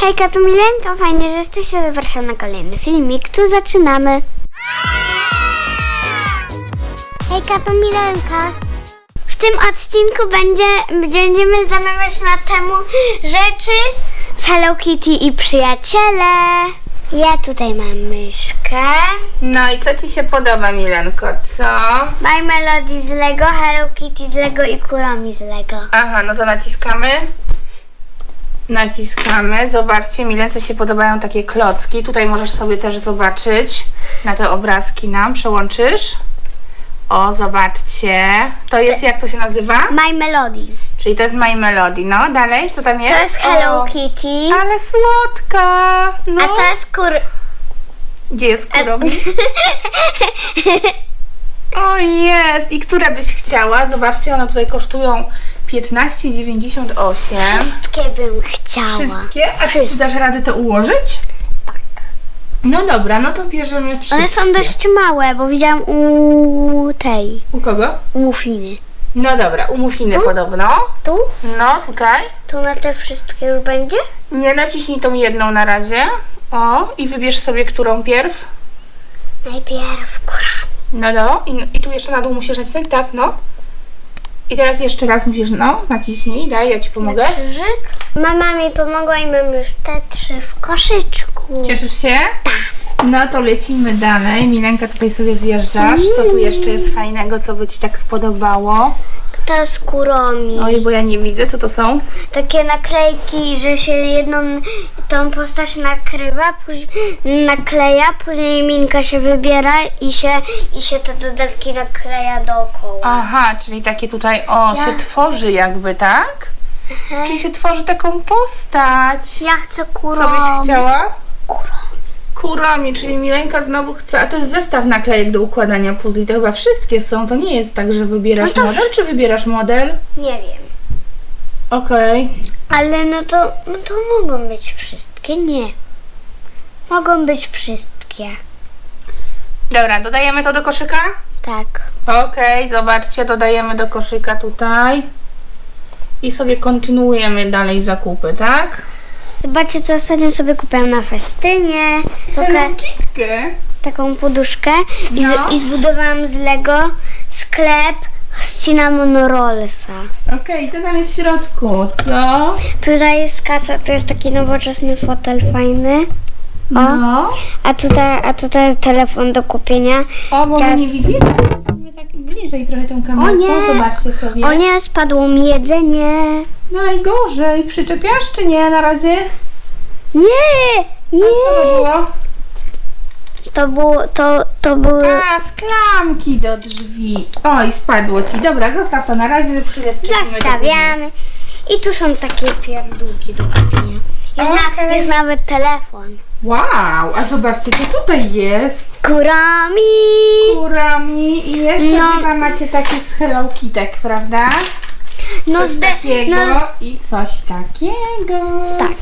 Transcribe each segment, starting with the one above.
Hejka, to Milenka, fajnie, że jesteście, zapraszam na kolejny filmik, tu zaczynamy. Hejka, to Milenka. W tym odcinku będzie, będziemy zamawiać na temu rzeczy z Hello Kitty i przyjaciele. Ja tutaj mam myszkę. No i co Ci się podoba, Milenko, co? My Melody z Lego, Hello Kitty z Lego i Kuromi z Lego. Aha, no to naciskamy. Naciskamy. Zobaczcie, Milence się podobają takie klocki. Tutaj możesz sobie też zobaczyć na te obrazki nam. Przełączysz. O, zobaczcie. To jest, jak to się nazywa? My Melody. Czyli to jest My Melody. No, dalej, co tam jest? To jest Hello O, Kitty. Ale słodka. No. A to jest kur... Gdzie jest kurowi? O jest! I które byś chciała? Zobaczcie, one tutaj kosztują 15,98. Wszystkie bym chciała. Wszystkie? A czy ty dasz radę to ułożyć? Tak. No dobra, no to bierzemy wszystkie. One są dość małe, bo widziałam u tej, U kogo? u Mufiny. No dobra, u Mufiny podobno. Tu? No, tutaj. Tu na te wszystkie już będzie? Nie, naciśnij tą jedną na razie. O, i wybierz sobie którą pierw. Najpierw kurami. No, no. I, I tu jeszcze na dół musisz nacisnąć, tak, no. I teraz jeszcze raz musisz, no, naciśnij, daj, ja Ci pomogę. Krzyżyk. Mama mi pomogła i mam już te trzy w koszyczku. Cieszysz się? No to lecimy dalej. Milenka, tutaj sobie zjeżdżasz. Co tu jeszcze jest fajnego, co by Ci tak spodobało? To z kurami. Oj, bo ja nie widzę, co to są. Takie naklejki, że się jedną tą postać nakrywa, później nakleja, później minka się wybiera i się, i się te dodatki nakleja dookoła. Aha, czyli takie tutaj, o, Ja- się tworzy jakby, tak? Czyli się tworzy taką postać. Ja chcę kurą. Co byś chciała? Kurą. Kurami, czyli Milenka znowu chce. A to jest zestaw naklejek do układania puzli. To chyba wszystkie są. To nie jest tak, że wybierasz No to model, czy wybierasz model? Nie wiem. Okej. Ale no to, no to mogą być wszystkie. Nie. Mogą być wszystkie. Dobra, dodajemy to do koszyka? Tak. Okej, zobaczcie, dodajemy do koszyka tutaj. I sobie kontynuujemy dalej zakupy, tak? Zobaczcie, co ostatnio sobie kupiłam na festynie. Taka, kitkę. taką poduszkę i, No. z, i zbudowałam z Lego sklep z Cinnamon Rollsa. Okej, co tam jest w środku? Co? Tutaj jest kasa, to jest taki nowoczesny fotel fajny. No. A tutaj, a tutaj jest telefon do kupienia. O, bo my nie widzimy. Bliżej trochę tą kamerę. O nie. Zobaczcie sobie. O nie, spadło mi jedzenie. Najgorzej. Przyczepiasz czy nie na razie? Nie, nie. Co to było? To było, to, to były... A, sklamki do drzwi. Oj, spadło ci. Dobra, zostaw to na razie. Zastawiamy. I tu są takie pierdółki do kupienia. Jest, na, Okej. jest nawet telefon. Wow, a zobaczcie, co tutaj jest. Kurami. Kurami i jeszcze No. chyba macie takie z Hello Kitek, prawda? No, Coś zde, takiego no i coś takiego. tak.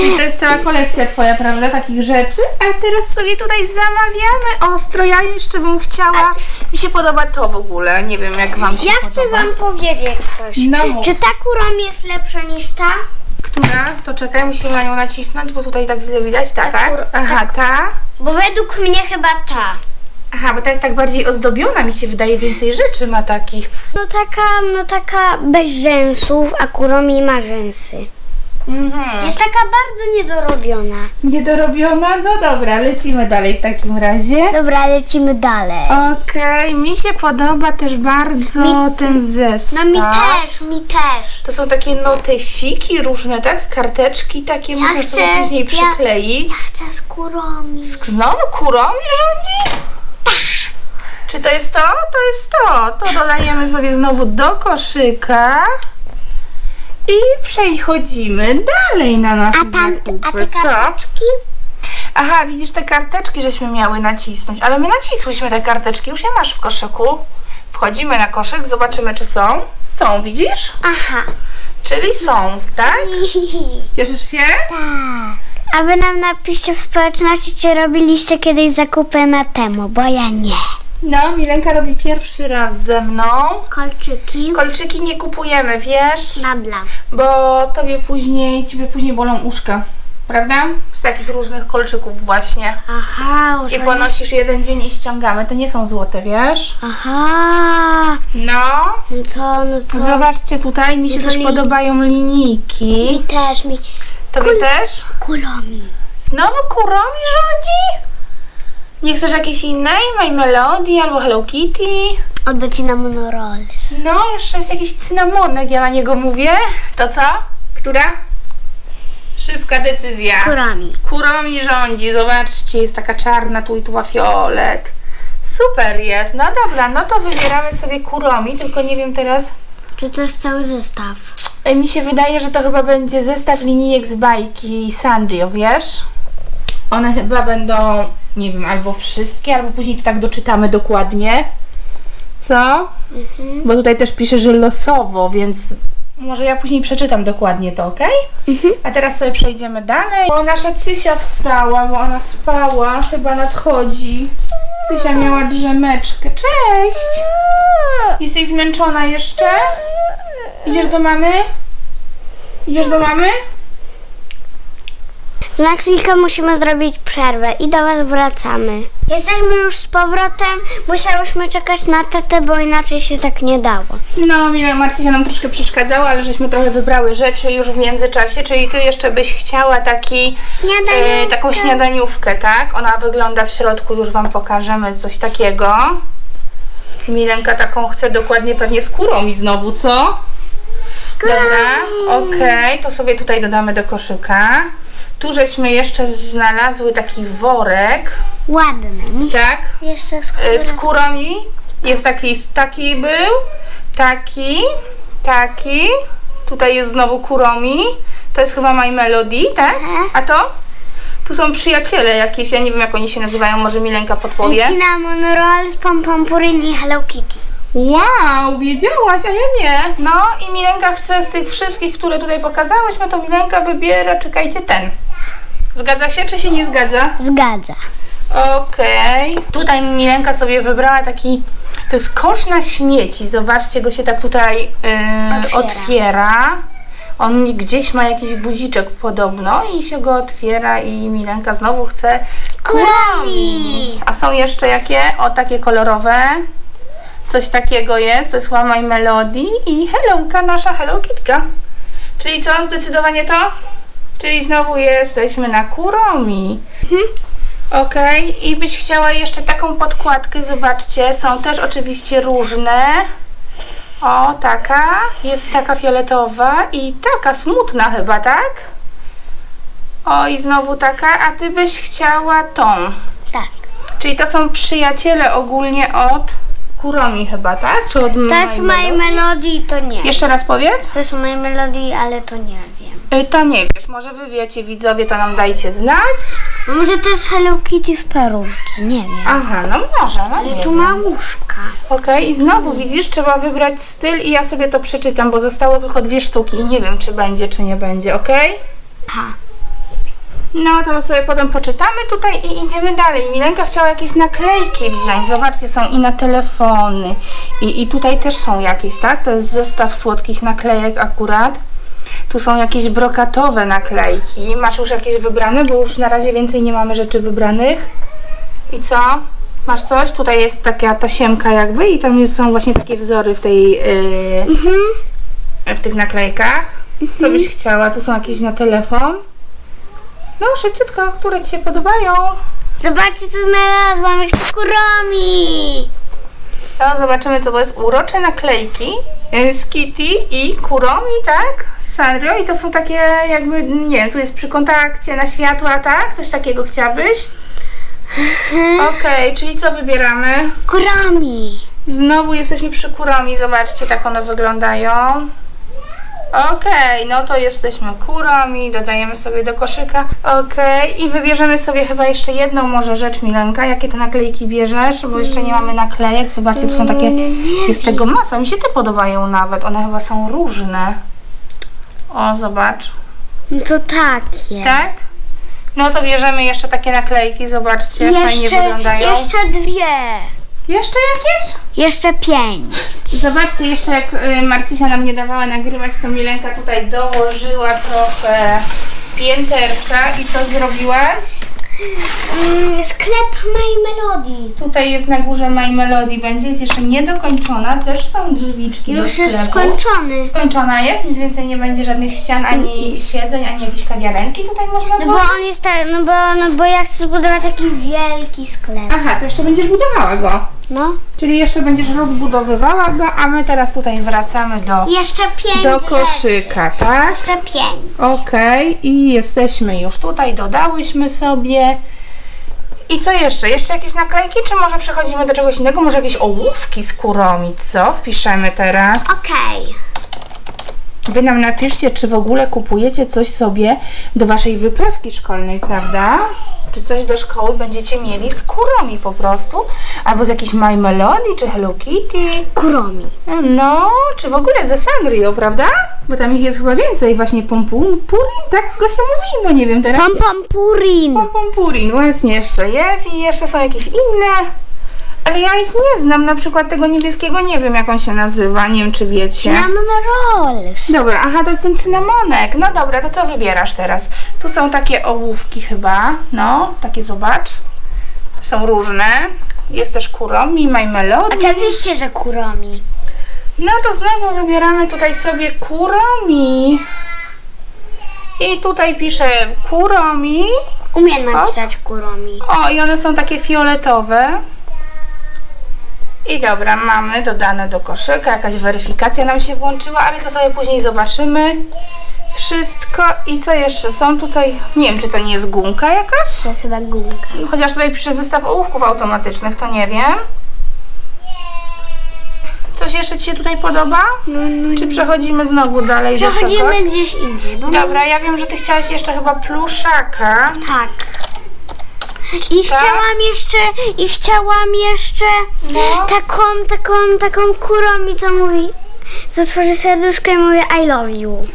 Czyli to jest cała kolekcja twoja, prawda, takich rzeczy? A teraz sobie tutaj zamawiamy ostro. Ja jeszcze bym chciała... Mi się podoba to w ogóle. Nie wiem, jak wam się Ja podoba. chcę wam powiedzieć coś. No mów. Czy ta kurom jest lepsza niż ta? Która? To czekaj, musimy na nią nacisnąć, bo tutaj tak źle widać. Ta, Ta tak? kur- Aha, ta. Bo według mnie chyba ta. Aha, bo ta jest tak bardziej ozdobiona, mi się wydaje, więcej rzeczy ma takich. No taka, no taka bez rzęsów, a kuromi ma rzęsy. Mhm. Jest taka bardzo niedorobiona. Niedorobiona? No dobra, lecimy dalej w takim razie. Dobra, lecimy dalej. Okej, mi się podoba też bardzo ten zestaw. No mi też, mi też. To są takie notesiki różne, tak? Karteczki takie można chcę- sobie później ja- przykleić. Ja chcę z kuromi. Znowu kuromi rządzi? Czy to jest to? To jest to. To dodajemy sobie znowu do koszyka. I przechodzimy dalej na nasze A tam, zakupy. a te Co? karteczki? Aha, widzisz te karteczki, żeśmy miały nacisnąć, ale my nacisłyśmy te karteczki, już je masz w koszyku. Wchodzimy na koszyk, zobaczymy czy są. Są, widzisz? Aha. Czyli są, tak? Cieszysz się? Tak. A wy nam napiszcie w społeczności, czy robiliście kiedyś zakupy na temu, bo ja nie. No, Milenka robi pierwszy raz ze mną. Kolczyki. Kolczyki nie kupujemy, wiesz? Nabla. Bo tobie później, ciebie później bolą uszka. Prawda? Z takich różnych kolczyków właśnie. Aha, I ponosisz jeden dzień i ściągamy. To nie są złote, wiesz? Aha. No. No to, no to... Zobaczcie tutaj, mi się No też li- podobają linijki. Mi też, mi... Tobie też? Kulomi. Znowu kuromi rządzi? Nie chcesz jakiejś innej? My Melody albo Hello Kitty? Albo Cinnamon Rolls. No, jeszcze jest jakiś cynamonek, ja na niego mówię. To co? Która? Szybka decyzja. Kurami. Kuromi rządzi, zobaczcie, jest taka czarna, tu i tu ma fiolet. Super jest. No dobra, no to wybieramy sobie kuromi, tylko nie wiem teraz. Czy to jest cały zestaw? E, Mi się wydaje, że to chyba będzie zestaw linijek z bajki Sanrio, wiesz? One chyba będą, nie wiem, albo wszystkie, albo później to tak doczytamy dokładnie. Co? Bo tutaj też pisze, że losowo, więc może ja później przeczytam dokładnie to, ok? A teraz sobie przejdziemy dalej. O, nasza Cysia wstała, bo ona spała, chyba nadchodzi. Cysia miała drzemeczkę. Cześć! Jesteś zmęczona jeszcze? Idziesz do mamy? Idziesz do mamy? Na chwilkę musimy zrobić przerwę i do Was wracamy. Jesteśmy już z powrotem. Musiałyśmy czekać na tatę, bo inaczej się tak nie dało. No, Mila, Marcysia nam troszkę przeszkadzała, ale żeśmy trochę wybrały rzeczy już w międzyczasie, czyli ty jeszcze byś chciała taki, Śniadaniówkę. e, taką śniadaniówkę, tak? Ona wygląda w środku, już Wam pokażemy coś takiego. Milenka taką chce dokładnie pewnie z kurą i znowu, co? Dobra, okej, to sobie tutaj dodamy do koszyka. Tu żeśmy jeszcze znalazły taki worek, Ładny. Mi się tak? jeszcze skóra. z kurami. Jest taki, taki był, taki, taki. Tutaj jest znowu kuromi. To jest chyba My Melody, tak? A to? Tu są przyjaciele jakieś, ja nie wiem jak oni się nazywają, może Milenka podpowie. Cinnamon Rolls, Pom Pom Purin i Hello Kitty. Wow, wiedziałaś, a ja nie. No i Milenka chce z tych wszystkich, które tutaj pokazałyśmy, to Milenka wybiera, czekajcie, ten. Zgadza się, czy się nie zgadza? Zgadza. Okej. Tutaj Milenka sobie wybrała taki. To jest kosz na śmieci. Zobaczcie, go się tak tutaj yy, Otwiera. otwiera. On gdzieś ma jakiś guziczek podobno i się go otwiera i Milenka znowu chce Kurami. A są jeszcze jakie? O, takie kolorowe. Coś takiego jest. To jest My Melody i Hellowka, nasza Hello Kitka. Czyli co? Zdecydowanie to? Czyli znowu jesteśmy na kuromi. Okej, i byś chciała jeszcze taką podkładkę, zobaczcie, są też oczywiście różne. O, taka, jest taka fioletowa i taka smutna chyba, tak? O, i znowu taka, a ty byś chciała tą. Tak. Czyli to są przyjaciele ogólnie od Kuromi chyba, tak? Czy od To jest My Melody, to nie. Jeszcze raz powiedz. To jest My Melody, ale to nie. Y, To nie wiesz, może wy wiecie, widzowie, to nam dajcie znać. Może to jest Hello Kitty w peruce, nie wiem. Aha, no może, no Ale nie tu wiem. ma łóżka. Okej, i znowu widzisz, trzeba wybrać styl i ja sobie to przeczytam, bo zostało tylko dwie sztuki i nie wiem, czy będzie, czy nie będzie, okej? Ha. No to sobie potem poczytamy tutaj i idziemy dalej. Milenka chciała jakieś naklejki wziąć. Zobaczcie, są i na telefony. I, I tutaj też są jakieś, tak? To jest zestaw słodkich naklejek akurat. Tu są jakieś brokatowe naklejki. Masz już jakieś wybrane? Bo już na razie więcej nie mamy rzeczy wybranych. I co? Masz coś? Tutaj jest taka tasiemka jakby i tam są właśnie takie wzory w tej... Yy, w tych naklejkach. Co byś chciała? Tu są jakieś na telefon. No, szybciutko, które Ci się podobają. Zobaczcie, co znalazłam. To Kuromi. To zobaczymy, co to jest. Urocze naklejki z Kitty i Kuromi, tak? Z Sanrio. I to są takie jakby, nie wiem, tu jest przy kontakcie na światła, tak? Coś takiego chciałabyś? Okej, czyli co wybieramy? Kuromi. Znowu jesteśmy przy Kuromi. Zobaczcie, tak one wyglądają. Okej, no to jesteśmy kurami, dodajemy sobie do koszyka. Okej, i wybierzemy sobie chyba jeszcze jedną może rzecz, Milenka. Jakie te naklejki bierzesz? Bo jeszcze nie mamy naklejek. Zobaczcie, tu są takie, jest tego masa. Mi się te podobają nawet. One chyba są różne. O, zobacz. No to takie. Tak? No to bierzemy jeszcze takie naklejki. Zobaczcie, fajnie wyglądają. jeszcze dwie. Jeszcze jakieś? Jeszcze pięć. Zobaczcie, jeszcze jak y, Marcysia nam nie dawała nagrywać, to Milenka tutaj dołożyła trochę pięterka i co zrobiłaś? Mm, sklep My Melody. Tutaj jest na górze My Melody, będzie jest jeszcze niedokończona, też są drzwiczki do Już sklepu. jest skończony. Skończona jest, nic więcej nie będzie żadnych ścian, ani siedzeń, ani jakieś kawiarenki tutaj można No bo on jest tak, no bo, no bo ja chcę zbudować taki wielki sklep. Aha, to jeszcze będziesz budowała go. No. Czyli jeszcze będziesz rozbudowywała go, a my teraz tutaj wracamy do, Jeszcze pięć do koszyka, tak? Jeszcze pięć. Okej, i jesteśmy już tutaj, dodałyśmy sobie. I co jeszcze? Jeszcze jakieś naklejki, czy może przechodzimy do czegoś innego? Może jakieś ołówki z co? Wpiszemy teraz. Okej. Wy nam napiszcie, czy w ogóle kupujecie coś sobie do waszej wyprawki szkolnej, prawda? Czy coś do szkoły będziecie mieli z kuromi po prostu? Albo z jakiejś My Melody, czy Hello Kitty? Kuromi. No, czy w ogóle ze Sanrio, prawda? Bo tam ich jest chyba więcej, właśnie Pompurin, tak go się mówi, bo nie wiem teraz. Pom pom purin. Pompurin, właśnie jeszcze jest i jeszcze są jakieś inne, ale ja ich nie znam, na przykład tego niebieskiego nie wiem jak on się nazywa, nie wiem czy wiecie. Cinnamon rolls. Dobra, aha, to jest ten cynamonek. No dobra, to co wybierasz teraz? Tu są takie ołówki chyba, no, takie zobacz. Są różne. Jest też kuromi, My Melody. Oczywiście, że kuromi. No to znowu wybieramy tutaj sobie kuromi. I tutaj piszę kuromi. Umiem napisać kuromi. O, i one są takie fioletowe. I dobra, mamy dodane do koszyka. Jakaś weryfikacja nam się włączyła, ale to sobie później zobaczymy. Wszystko. I co jeszcze? Są tutaj, nie wiem, czy to nie jest gumka jakaś? To jest chyba gumka. Chociaż tutaj pisze zestaw ołówków automatycznych, to nie wiem. Coś jeszcze Ci się tutaj podoba? No, no, Czy przechodzimy znowu dalej do czegoś? Przechodzimy gdzieś indziej, bo Dobra, ja wiem, że Ty chciałaś jeszcze chyba pluszaka. tak. I Tak? chciałam jeszcze, i chciałam jeszcze No. taką, taką, taką kuromi, co mówi, co tworzy serduszko i mówi I love you.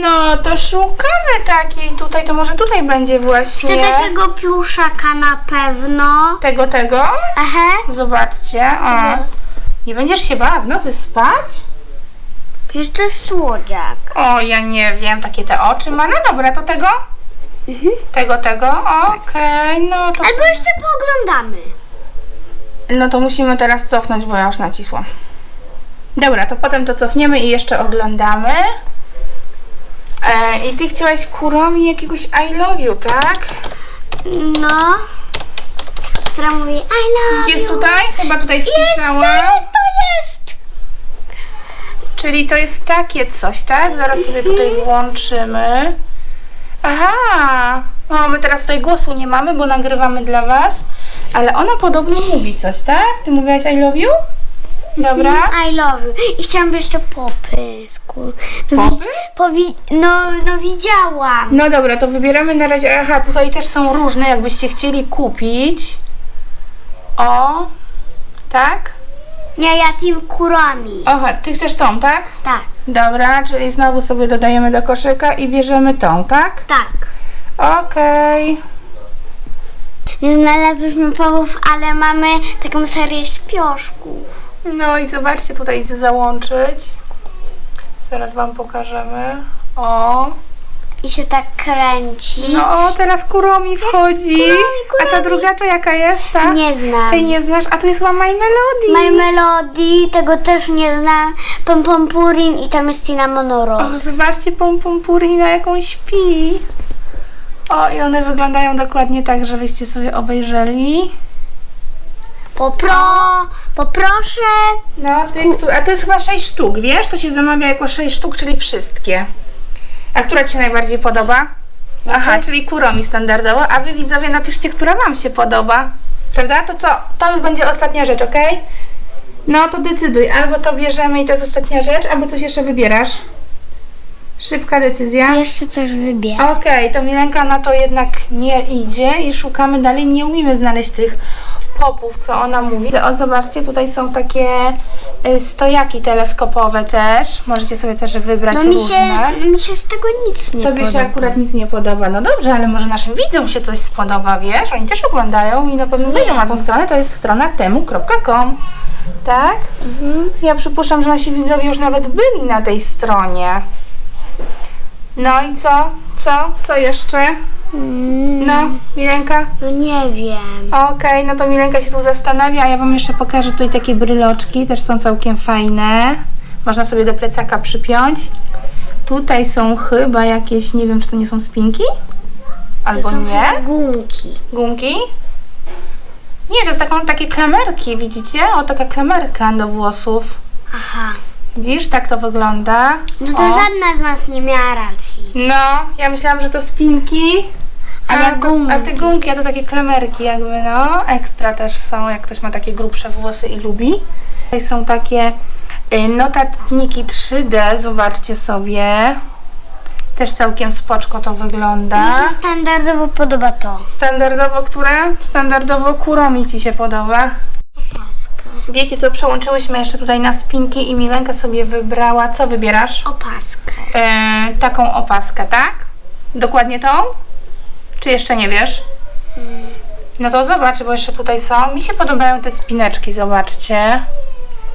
No, to szukamy takiej tutaj, to może tutaj będzie Chcę właśnie takiego pluszaka na pewno. tego, tego. Aha. Zobaczcie, o. Nie będziesz się bała w nocy spać? Przecież to jest słodziak. O, ja nie wiem, takie te oczy ma. No dobra, to tego? Tego, tego, okej, no to... Albo jeszcze pooglądamy. No to musimy teraz cofnąć, bo ja już nacisłam. Dobra, to potem to cofniemy i jeszcze oglądamy. E, I ty chciałaś kuromi jakiegoś I love you, tak? No. Która mówi I love Jest you. tutaj? Chyba tutaj Jest, wpisałam. to jest, to jest. Czyli to jest takie coś, tak? Zaraz sobie tutaj włączymy. Aha! O, my teraz tutaj głosu nie mamy, bo nagrywamy dla Was. Ale ona podobno mówi coś, tak? Ty mówiłaś I love you? Dobra. I love you. I chciałam jeszcze popy. sku- No, Popy? powi- no, no widziałam. No dobra, to wybieramy na razie. Aha, tutaj też są różne, jakbyście chcieli kupić. O, tak? Nie, ja tym kurami. Aha, ty chcesz tą, tak? Tak, Dobra, czyli znowu sobie dodajemy do koszyka i bierzemy tą, tak? tak. Okej. Nie znalazłyśmy powów, ale mamy taką serię śpioszków. No i zobaczcie, tutaj załączyć. Zaraz Wam pokażemy. O, I się tak kręci. no teraz kuromi wchodzi. kuromi, A ta kuromi. druga to jaka jest, ta? Nie znam. Tej nie znasz, a tu jest chyba My Melody. My Melody, tego też nie znam. Pom Pom Purin i tam jest Cinnamon O, Roll. zobaczcie Pom Pom Purina, jaką śpi. O, i one wyglądają dokładnie tak, żebyście sobie obejrzeli. Popro, poproszę. No, ty, a to jest chyba 6 sztuk, wiesz? To się zamawia jako 6 sztuk, czyli wszystkie. A która Ci się najbardziej podoba? Aha, czyli kuromi standardowo, a Wy widzowie napiszcie, która Wam się podoba. Prawda? To co? To już będzie ostatnia rzecz, ok? No to decyduj, albo to bierzemy i to jest ostatnia rzecz, albo coś jeszcze wybierasz. Szybka decyzja. Jeszcze coś wybieram. Okej, to Milenka na to jednak nie idzie i szukamy dalej. Nie umiemy znaleźć tych popów, co ona mówi. O, zobaczcie, tutaj są takie y, stojaki teleskopowe też. Możecie sobie też wybrać No mi różne. się, mi się z tego nic nie Tobie się podoba. akurat nic nie podoba. No dobrze, ale może naszym widzom się coś spodoba, wiesz? Oni też oglądają i na pewno wejdą na tą stronę. To jest strona temu.com. Tak? Mhm. Ja przypuszczam, że nasi widzowie już nawet byli na tej stronie. No i co? Co? Co jeszcze? Mm, No, Milenka? no nie wiem. Okej, no to Milenka się tu zastanawia, a ja Wam jeszcze pokażę tutaj takie bryloczki, też są całkiem fajne. Można sobie do plecaka przypiąć. Tutaj są chyba jakieś, nie wiem czy to nie są spinki? Albo Są nie? chyba gumki. Gumki? Nie, to jest taką, takie klamerki, widzicie? O, taka klamerka do włosów. Aha. Widzisz, tak to wygląda. No to O. żadna z nas nie miała racji. No, ja myślałam, że to spinki. A, A ja to, a te gumki. gumki, a to takie klamerki jakby, no. Ekstra też są, jak ktoś ma takie grubsze włosy i lubi. Tutaj są takie y, notatniki 3D, zobaczcie sobie. Też całkiem spoczko to wygląda. Mi się standardowo podoba to. Standardowo które? Standardowo kuromi Ci się podoba. Wiecie co, przełączyłyśmy jeszcze tutaj na spinki i Milenka sobie wybrała. Co wybierasz? Opaskę. e, taką opaskę, tak? Dokładnie tą? Czy jeszcze nie wiesz? No to zobacz, bo jeszcze tutaj są. Mi się podobają te spineczki, zobaczcie.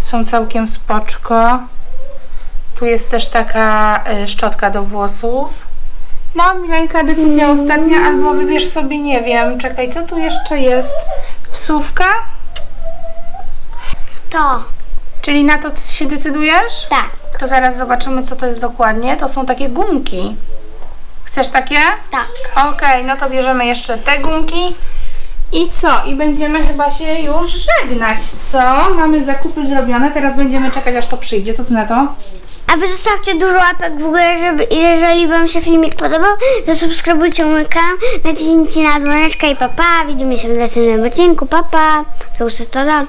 Są całkiem spoczko. Tu jest też taka e, szczotka do włosów. No, Milenka, decyzja ostatnia, albo wybierz sobie, nie wiem, czekaj, co tu jeszcze jest? Wsówka? To. Czyli na to się decydujesz? Tak. To zaraz zobaczymy, co to jest dokładnie. To są takie gumki. Chcesz takie? Tak. Okej, no to bierzemy jeszcze te gumki. I co? I będziemy chyba się już żegnać, co? Mamy zakupy zrobione, teraz będziemy czekać, aż to przyjdzie. Co ty na to? A wy zostawcie dużo łapek w górę, żeby, jeżeli wam się filmik podobał, to subskrybujcie mój kanał, naciśnijcie na dzwoneczkę i papa. Widzimy się w następnym odcinku. Papa. Co już to da?